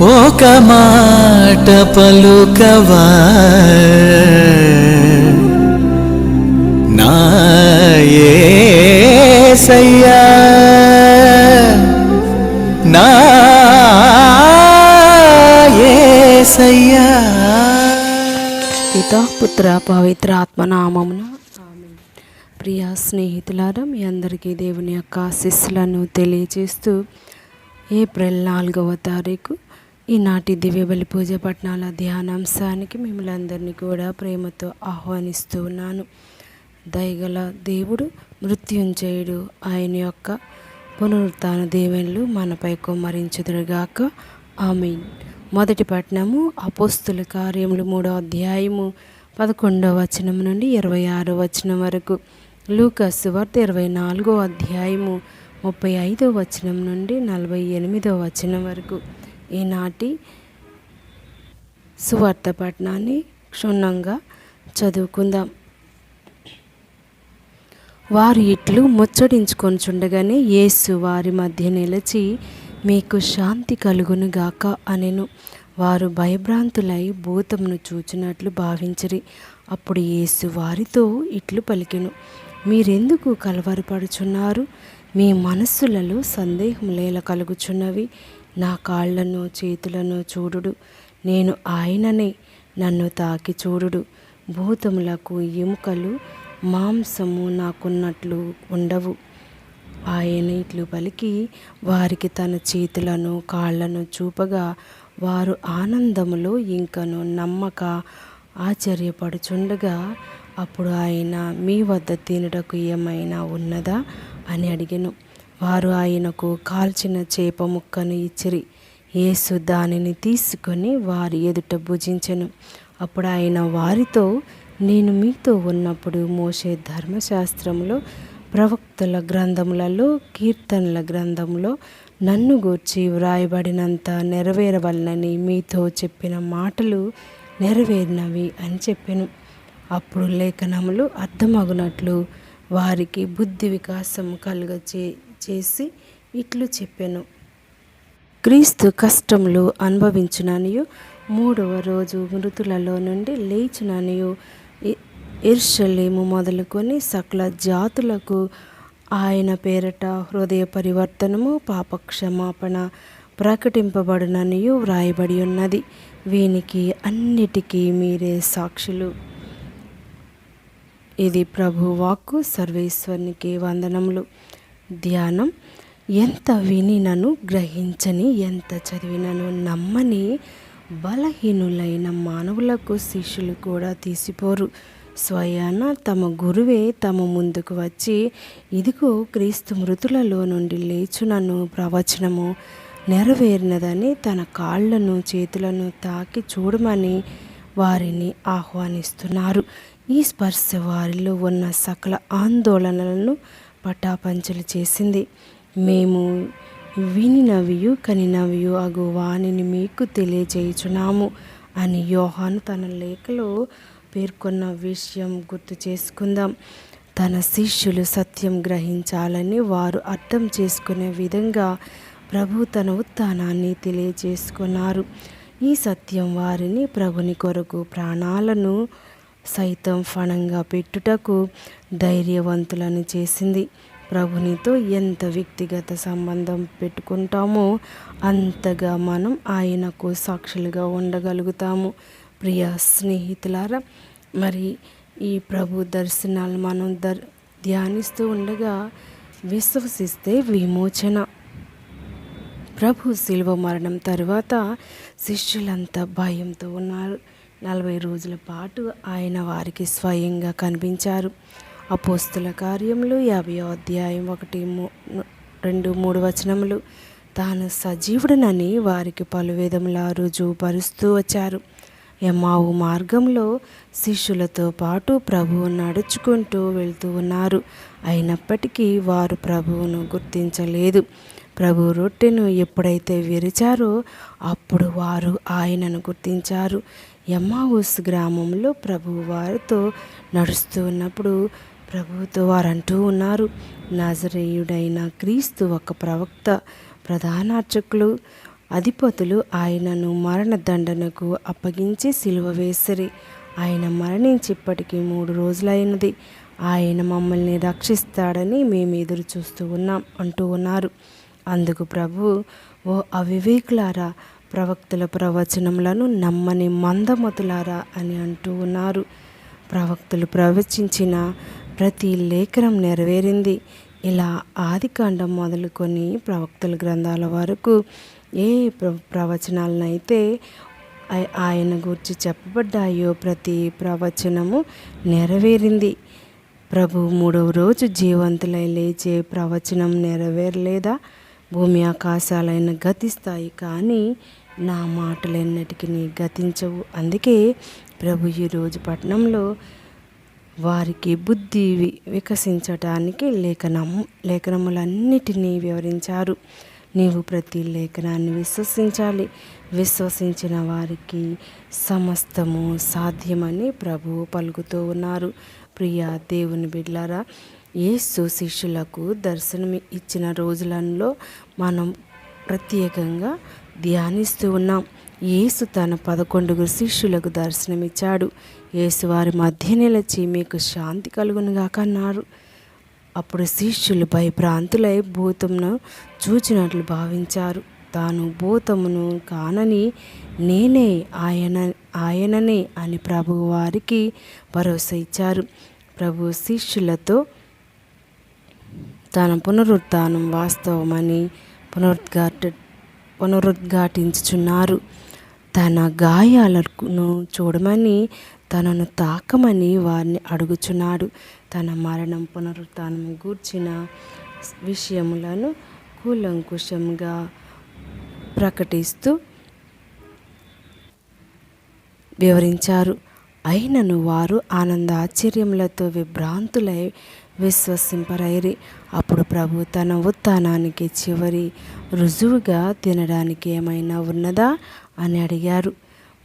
ఒక మాట పలుకవా? నాయసయ్యా నాయసయ్యా నా పుత్ర పవిత్ర ఆత్మనామమున ప్రియా ప్రియ స్నేహితులారా మీ అందరికీ దేవుని యొక్క ఆశీస్సులను తెలియజేస్తూ ఏప్రిల్ నాలుగవ తారీఖు ఈనాటి దివ్య బలి పూజ పట్నాల ధ్యానాంశానికి మిమ్మల్ని అందరినీ కూడా ప్రేమతో ఆహ్వానిస్తూ ఉన్నాను. దయగల దేవుడు మృత్యుంజయుడు ఆయన యొక్క పునరుత్న దేవుళ్ళు మనపై కుమ్మరించుదురుగాక. ఆమె మొదటి పట్నము అపోస్తుల కార్యములు మూడో అధ్యాయము పదకొండవ వచనం నుండి ఇరవై ఆరో వచనం వరకు. లూకస్ వార్త ఇరవై నాలుగో అధ్యాయము ముప్పై ఐదో వచనం నుండి నలభై ఎనిమిదో వచనం వరకు. ఈనాటి సువార్త పట్టణాన్ని క్షుణ్ణంగా చదువుకుందాం. వారు ఇట్లు ముచ్చడించుకొనిచుండగానే యేసు వారి మధ్య నిలిచి మీకు శాంతి కలుగునుగాక అనెను. వారు భయభ్రాంతులై భూతమును చూచినట్లు భావించిరి. అప్పుడు యేసు వారితో ఇట్లు పలికెను మీరెందుకు కలవరపడుచున్నారు? మీ మనస్సులలో సందేహం లేల కలుగుచున్నవి నా కాళ్ళను చేతులను చూడుడు. నేను ఆయననే నన్ను తాకి చూడుడు. భూతములకు ఎముకలు మాంసము నాకున్నట్లు ఉండవు. ఆయన ఇట్లు పలికి వారికి తన చేతులను కాళ్ళను చూపగా వారు ఆనందములో ఇంకను నమ్మక ఆశ్చర్యపడుచుండగా అప్పుడు ఆయన మీ వద్ద తినుటకు ఏమైనా ఉన్నదా అని అడిగాను. వారు ఆయనకు కాల్చిన చేప ముక్కను ఇచ్చిరి. యేసు దానిని తీసుకొని వారి ఎదుట భుజించెను. అప్పుడు ఆయన వారితో నేను మీతో ఉన్నప్పుడు మోసే ధర్మశాస్త్రంలో ప్రవక్తల గ్రంథములలో కీర్తనల గ్రంథంలో నన్ను గూర్చి వ్రాయబడినంత నెరవేరవలనని మీతో చెప్పిన మాటలు నెరవేరినవి అని చెప్పాను. అప్పుడు లేఖనములు అర్థమగునట్లు వారికి బుద్ధి వికాసం కలుగచే చేసి ఇట్లు చెప్పెను. క్రీస్తు కష్టములు అనుభవించుననియు మూడవ రోజు మృతులలో నుండి లేచుననియు ఇర్షలేము మొదలుకొని సకల జాతులకు ఆయన పేరట హృదయ పరివర్తనము పాపక్షమాపణ ప్రకటింపబడుననియు వ్రాయబడి ఉన్నది. వీనికి అన్నిటికీ మీరే సాక్షులు. ఇది ప్రభు వాక్కు సర్వేశ్వరునికి వందనములు. ధ్యానం. ఎంత వినినను గ్రహించని ఎంత చదివినను నమ్మని బలహీనులైన మానవులకు శిష్యులు కూడా తీసిపోరు. స్వయాన తమ గురువే తమ ముందుకు వచ్చి ఇదిగో క్రీస్తు మృతులలో నుండి లేచునను ప్రవచనము. నెరవేరినదని తన కాళ్ళను చేతులను తాకి చూడమని వారిని ఆహ్వానిస్తున్నారు. ఈ స్పర్శ వారిలో ఉన్న సకల ఆందోళనలను పటాపంచలు చేసింది. మేము వినినవియు కనినవియు అగు వాణిని మీకు తెలియజేయుచున్నాము అని యోహాను తన లేఖలో పేర్కొన్న విషయం గుర్తు చేసుకుందాం. తన శిష్యులు సత్యం గ్రహించాలని వారు అర్థం చేసుకునే విధంగా ప్రభు తన ఉత్థానాన్ని తెలియజేసుకున్నారు. ఈ సత్యం వారిని ప్రభుని కొరకు ప్రాణాలను సైతం ఫణంగా పెట్టుటకు ధైర్యవంతులను చేసింది. ప్రభునితో ఎంత వ్యక్తిగత సంబంధం పెట్టుకుంటామో అంతగా మనం ఆయనకు సాక్షులుగా ఉండగలుగుతాము. ప్రియ స్నేహితులారా మరి ఈ ప్రభు దర్శనాలు మనం దర్ ధ్యానిస్తూ ఉండగా విశ్వసిస్తే విమోచన. ప్రభు శిల్వ మరణం తర్వాత శిష్యులంతా భయంతో ఉన్నారు. నలభై రోజుల పాటు ఆయన వారికి స్వయంగా కనిపించారు. అపోస్తుల కార్యములు యాభై అధ్యాయం ఒకటి మూ- రెండు మూడు వచనములు. తాను సజీవుడనని వారికి పలు విధములా రుజువుపరుస్తూ వచ్చారు. ఎమ్మావు మార్గంలో శిష్యులతో పాటు ప్రభువు నడుచుకుంటూ వెళ్తూ ఉన్నారు. అయినప్పటికీ వారు ప్రభువును గుర్తించలేదు. ప్రభు రొట్టెను ఎప్పుడైతే విరిచారో అప్పుడు వారు ఆయనను గుర్తించారు. ఎమ్మావుస్ గ్రామంలో ప్రభువు వారితో నడుస్తూ ఉన్నప్పుడు ప్రభువుతో వారు అంటూ ఉన్నారు నజరేయుడైన క్రీస్తు ఒక ప్రవక్త ప్రధానార్చకులు అధిపతులు ఆయనను మరణదండనకు అప్పగించి సిలువ వేసిరి. ఆయన మరణించి ఇప్పటికీ మూడు రోజులైనది. ఆయన మమ్మల్ని రక్షిస్తాడని మేము ఎదురు చూస్తూ ఉన్నాం అంటూ ఉన్నారు. అందుకు ప్రభు ఓ అవివేకులారా ప్రవక్తుల ప్రవచనములను నమ్మని మందమతులారా అని అంటూ ఉన్నారు. ప్రవక్తలు ప్రవచించిన ప్రతి లేఖనం నెరవేరింది. ఇలా ఆదికాండం మొదలుకొని ప్రవక్తల గ్రంథాల వరకు ఏ ప్ర ప్రవచనాలనైతే ఆయన గురించి చెప్పబడ్డాయో ప్రతి ప్రవచనము నెరవేరింది. ప్రభు మూడవ రోజు జీవంతులై లేచే ప్రవచనం నెరవేరలేదా? భూమి ఆకాశాలైన గతిస్తాయి కానీ నా మాటలెన్నటికీ గతించవు. అందుకే ప్రభు ఈరోజు పట్టణంలో వారికి బుద్ధి వికసించటానికి లేఖనం లేఖనములన్నిటినీ వివరించారు. నీవు ప్రతి లేఖనాన్ని విశ్వసించాలి. విశ్వసించిన వారికి సమస్తము సాధ్యమని ప్రభువు పలుకుతూ ఉన్నారు. ప్రియ దేవుని బిడ్లారా యేసు శిష్యులకు దర్శనం ఇచ్చిన రోజులలో మనం ప్రత్యేకంగా ధ్యానిస్తూ ఉన్నాం. యేసు తన పదకొండుగురు శిష్యులకు దర్శనమిచ్చాడు. యేసు వారి మధ్య నిలిచి మీకు శాంతి కలుగునుగాక అన్నారు. అప్పుడు శిష్యులు భయభ్రాంతులై భూతమును చూచినట్లు భావించారు. తాను భూతమును కానని నేనే ఆయన ఆయననే అని ప్రభువు వారికి భరోసా ఇచ్చారు. ప్రభు శిష్యులతో తన పునరుత్నం వాస్తవమని పునరుద్ఘాట పునరుద్ఘాటించుచున్నారు. తన గాయాలను చూడమని తనను తాకమని వారిని అడుగుచున్నాడు. తన మరణం పునరుత్నం గూర్చిన విషయములను కూలంకుషంగా ప్రకటిస్తూ వివరించారు. అయినను వారు ఆనంద ఆశ్చర్యములతో విభ్రాంతులై విశ్వసింపరైరి. అప్పుడు ప్రభు తన ఉత్థానానికి చివరి రుజువుగా తినడానికి ఏమైనా ఉన్నదా అని అడిగారు.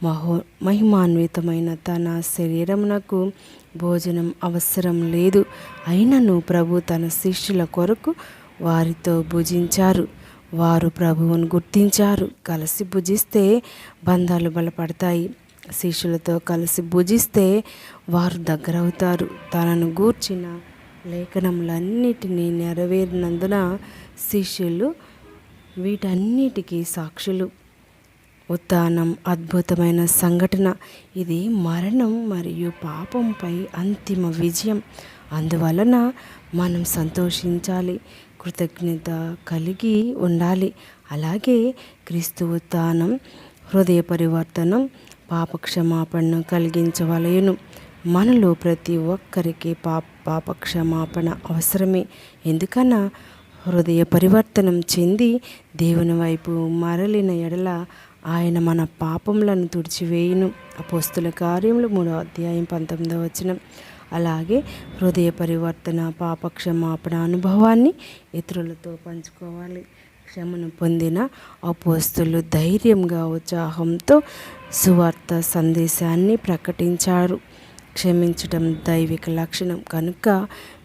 మహో మహిమాన్వితమైన తన శరీరమునకు భోజనం అవసరం లేదు. అయినను ప్రభు తన శిష్యుల కొరకు వారితో భుజించారు. వారు ప్రభువును గుర్తించారు. కలిసి భుజిస్తే బంధాలు బలపడతాయి. శిష్యులతో కలిసి భుజిస్తే వారు దగ్గరవుతారు. తనను గూర్చిన లేఖనములన్నిటినీ నెరవేరినందున శిష్యులు వీటన్నిటికీ సాక్షులు. ఉత్థానం అద్భుతమైన సంఘటన. ఇది మరణం మరియు పాపంపై అంతిమ విజయం. అందువలన మనం సంతోషించాలి కృతజ్ఞత కలిగి ఉండాలి. అలాగే క్రీస్తు ఉత్థానం హృదయ పరివర్తనం పాపక్షమాపణను కలిగించవలయను మనలో ప్రతి ఒక్కరికి పాప పాపక్షమాపణ అవసరమే. ఎందుకన్నా హృదయ పరివర్తనం చెంది దేవుని వైపు మరలిన ఎడల ఆయన మన పాపములను తుడిచివేయును. అపోస్తుల కార్యములు మూడో అధ్యాయం పంతొమ్మిదో వచనం. అలాగే హృదయ పరివర్తన పాపక్షమాపణ అనుభవాన్ని ఇతరులతో పంచుకోవాలి. క్షమను పొందిన అపోస్తులు ధైర్యంగా ఉత్సాహంతో సువార్త సందేశాన్ని ప్రకటించారు. క్షమించడం దైవిక లక్షణం. కనుక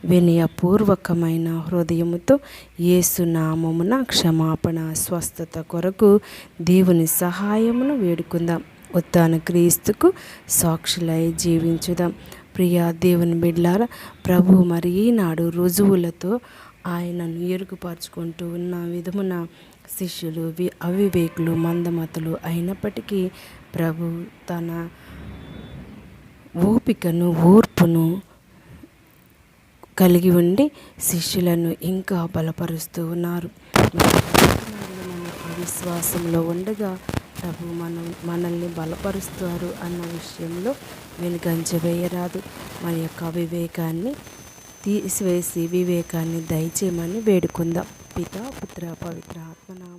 వినయపూర్వకమైన హృదయముతో ఏసునామమున క్షమాపణ స్వస్థత కొరకు దేవుని సహాయమును వేడుకుందాం. ఉత్తాన క్రీస్తుకు సాక్షులై జీవించుదాం. ప్రియా దేవుని బిడ్లార ప్రభు మరి ఈనాడు రుజువులతో ఆయనను ఎరుగుపరుచుకుంటూ ఉన్న విధమున శిష్యులు వి అవివేకులు మందమతులు అయినప్పటికీ ప్రభు తన ఓపికను ఓర్పును కలిగి ఉండి శిష్యులను ఇంకా బలపరుస్తూ ఉన్నారు. అవిశ్వాసంలో ఉండగా ప్రభు మనం మనల్ని బలపరుస్తారు అన్న విషయంలో వెనుకంజ వేయరాదు. మన యొక్క వివేకాన్ని తీసివేసి వివేకాన్ని దయచేయమని వేడుకుందాం. పిత పుత్ర పవిత్ర ఆత్మనామ